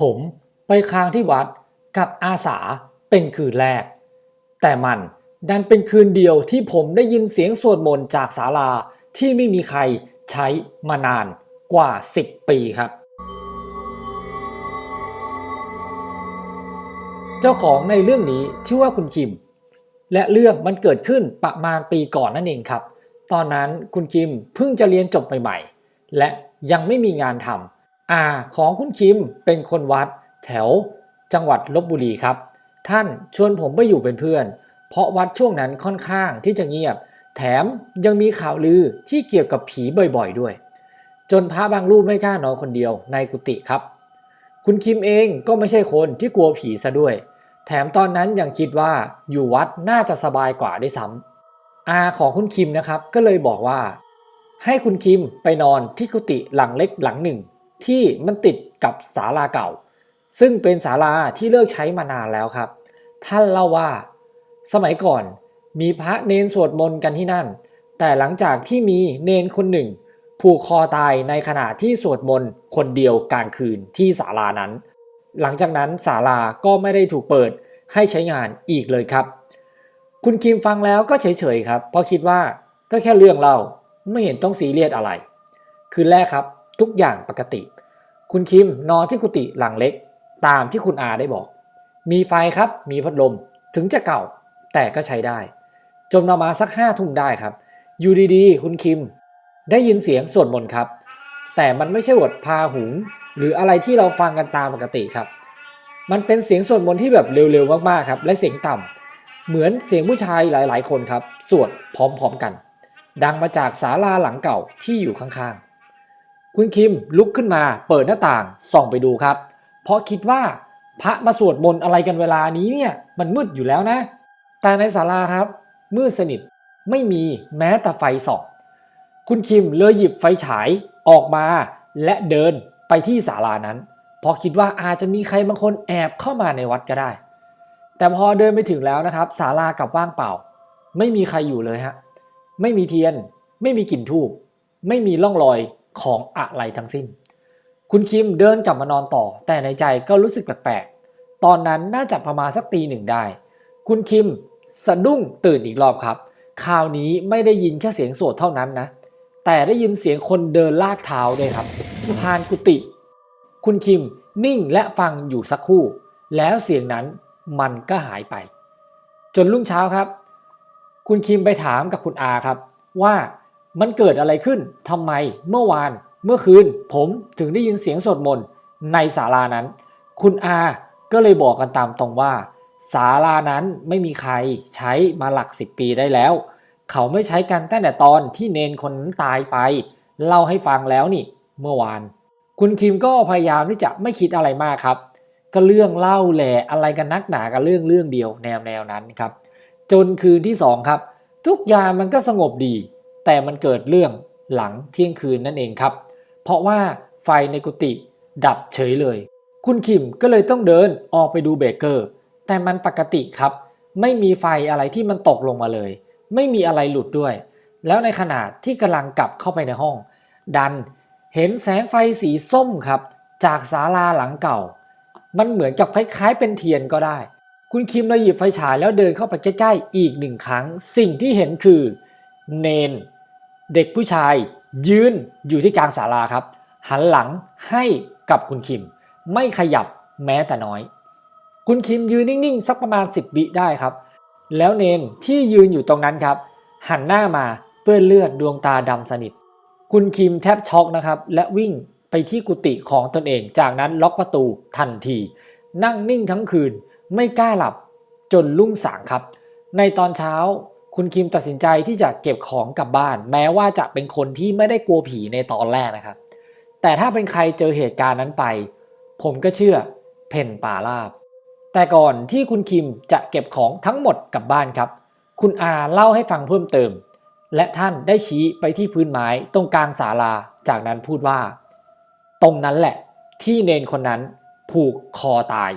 ผมไปค้างที่วัดกับอาสาเป็นคืนแรก แต่มันดันเป็นคืนเดียวที่ผมได้ยินเสียงสวดมนต์จากศาลาที่ไม่มีใครใช้มานานกว่า 10 ปีครับ เจ้าของในเรื่องนี้ชื่อว่าคุณคิม และเรื่องมันเกิดขึ้นประมาณปีก่อนนั่นเองครับ ตอนนั้นคุณคิมเพิ่งจะเรียนจบใหม่ ๆ และยังไม่มีงานทำ อาของคุณคิมเป็นคนวัดแถวจังหวัดลบบุรีครับ ท่านชวนผมไปอยู่เป็นเพื่อน เพราะวัดช่วงนั้นค่อนข้างที่จะเงียบ แถมยังมีข่าวลือที่เกี่ยวกับผีบ่อยๆด้วย จนพระบางรูปไม่กล้านอนคนเดียวในกุฏิครับ คุณคิมเองก็ไม่ใช่คนที่กลัวผีซะด้วย แถมตอนนั้นยังคิดว่าอยู่วัดน่าจะสบายกว่าด้วยซ้ำอาของคุณคิมนะครับก็เลยบอกว่า ให้คุณคิมไปนอนที่กุฏิหลังเล็กหลังหนึ่ง ที่มันติดกับศาลาเก่า ซึ่งเป็นศาลาที่เลิกใช้มานานแล้วครับ ท่านเล่าว่า สมัยก่อนมีพระเนนสวดมนต์กันที่นั่น แต่หลังจากที่มีเนนคนหนึ่ง ผูกคอตายในขณะที่สวดมนต์คนเดียวกลางคืนที่ศาลานั้น หลังจากนั้นศาลาก็ไม่ได้ถูกเปิดให้ใช้งานอีกเลยครับ คุณคิมฟังแล้วก็เฉยๆครับ เพราะคิดว่าก็แค่เรื่องเล่าไม่เห็นต้องซีเรียสอะไร คืนแรกครับ ทุกอย่างปกติ คุณคิมนอนที่กุฏิหลังเล็ก ตามที่คุณอาได้บอก มีไฟครับมีพัดลมถึงจะเก่า แต่ก็ใช้ได้ จนประมาณสักห้าทุ่มได้ครับ อยู่ดีๆ คุณคิม ได้ยินเสียงสวดมนต์ครับ แต่มันไม่ใช่บทพาหุง หรืออะไรที่เราฟังกันตามปกติครับ มันเป็นเสียงสวดมนต์ที่แบบเร็วๆมากๆครับและเสียงต่ำเหมือนเสียงผู้ชายหลายๆ คนครับ สวดพร้อมๆกัน ดังมาจากศาลาหลังเก่าที่อยู่ข้างๆ คุณคิมลุกขึ้นมาเปิดหน้าต่างส่องไปดูครับ เพราะคิดว่าพระมาสวดมนต์อะไรกันเวลานี้เนี่ยมันมืดอยู่แล้วนะ แต่ในศาลาครับ มืดสนิทไม่มีแม้แต่ไฟส่อง คุณคิมเลยหยิบไฟฉายออกมาและเดินไปที่ศาลานั้นเพราะคิดว่าอาจจะมีใครบางคนแอบเข้ามาในวัดก็ได้ แต่พอเดินไปถึงแล้วนะครับศาลากลับว่างเปล่า ไม่มีใครอยู่เลยฮะไม่มีเทียน ไม่มีกลิ่นทูบไม่มีร่องรอย ของอะไรทั้งสิ้น คุณคิมเดินกลับมานอนต่อ แต่ในใจก็รู้สึกแปลกๆ ตอนนั้นน่าจะประมาณสักตีหนึ่งได้ คุณคิมสะดุ้งตื่นอีกรอบครับ คราวนี้ไม่ได้ยินแค่เสียงสวดเท่านั้นนะ แต่ได้ยินเสียงคนเดินลากเท้าด้วยครับผ่านกุฏิ คุณคิมนิ่งและฟังอยู่สักครู่ แล้วเสียงนั้นมันก็หายไป จนรุ่งเช้าครับ คุณคิมไปถามกับคุณอาครับ ว่า มันเกิดอะไรขึ้นทำไมเมื่อวานเมื่อคืน ผมถึงได้ยินเสียงสวดมนต์ในศาลานั้น คุณอาก็เลยบอกกันตามตรงว่าศาลานั้นไม่มีใครใช้มาหลักสิบปีได้แล้ว เขาไม่ใช้กันตั้งแต่ตอนที่เนนคนนั้นตายไป เล่าให้ฟังแล้วนี่ เมื่อวาน คุณคิมก็พยายามที่จะไม่คิดอะไรมากครับ ก็เรื่องเล่าแหละอะไรกันนักหนากับเรื่องเรื่องเดียวแนวแนวนั้นครับ จนคืนที่สองครับ ทุกอย่างมันก็สงบดี แต่มันเกิดเรื่องหลังเที่ยงคืนนั่นเองครับ เพราะว่าไฟในกุฏิดับเฉยเลย คุณคิมก็เลยต้องเดินออกไปดูเบเกอร์ แต่มันปกติครับ ไม่มีไฟอะไรที่มันตกลงมาเลย ไม่มีอะไรหลุดด้วย แล้วในขณะที่กำลังกลับเข้าไปในห้อง ดันเห็นแสงไฟสีส้มครับ จากศาลาหลังเก่า มันเหมือนกับคล้ายๆ เป็นเทียนก็ได้ คุณคิมเลยหยิบไฟฉายแล้วเดินเข้าไปใกล้ๆอีกหนึ่งครั้ง สิ่งที่เห็นคือ เนน เด็กผู้ชายยืนอยู่ที่กลางศาลาครับ หันหลังให้กับคุณคิม ไม่ขยับแม้แต่น้อย คุณคิมยืนนิ่งๆ สักประมาณ 10วิได้ครับ แล้วเนนที่ยืนอยู่ตรงนั้นครับ หันหน้ามาเปื้อนเลือดดวงตาดำสนิท คุณคิมแทบช็อกนะครับ และวิ่งไปที่กุฏิของตนเอง จากนั้นล็อกประตูทันที นั่งนิ่งทั้งคืนไม่กล้าหลับจนรุ่งสางครับ ในตอนเช้า คุณคิมตัดสินใจที่จะเก็บของกลับบ้าน แม้ว่าจะเป็นคนที่ไม่ได้กลัวผีในตอนแรกนะครับ แต่ถ้าเป็นใครเจอเหตุการณ์นั้นไป ผมก็เชื่อเพนป่าลาบ แต่ก่อนที่คุณคิมจะเก็บของทั้งหมดกลับบ้านครับ คุณอาเล่าให้ฟังเพิ่มเติม และท่านได้ชี้ไปที่พื้นไม้ตรงกลางศาลาจากนั้นพูดว่า ตรงนั้นแหละ ที่เนนคนนั้นผูกคอตาย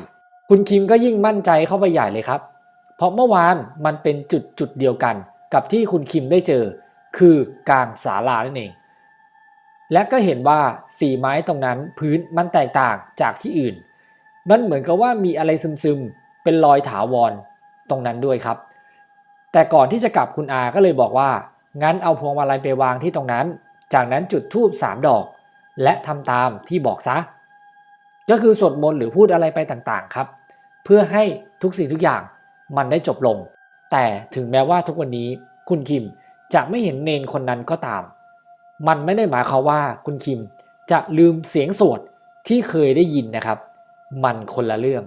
คุณคิมก็ยิ่งมั่นใจเข้าไปใหญ่เลยครับ เพราะเมื่อวานมันเป็นจุดจุดเดียวกัน กับที่คุณคิมได้เจอ คือกลางศาลานั่นเอง และก็เห็นว่าสีไม้ตรงนั้นพื้นมันแตกต่างจากที่อื่น มันเหมือนกับว่ามีอะไรซึมๆ เป็นรอยถาวรตรงนั้นด้วยครับ แต่ก่อนที่จะกลับคุณอาก็เลยบอกว่า งั้นเอาพวงมาลัยไปวางที่ตรงนั้น จากนั้นจุดธูปสามดอก และทำตามที่บอกซะ ก็คือสวดมนต์หรือพูดอะไรไปต่างๆครับ เพื่อให้ทุกสิ่งทุกอย่าง มันได้จบลง แต่ถึงแม้ว่าทุกวันนี้คุณคิมจะไม่เห็นเนนคนนั้นก็ตาม มันไม่ได้หมายความว่าคุณคิมจะลืมเสียงสวดที่เคยได้ยินนะครับ มันคนละเรื่อง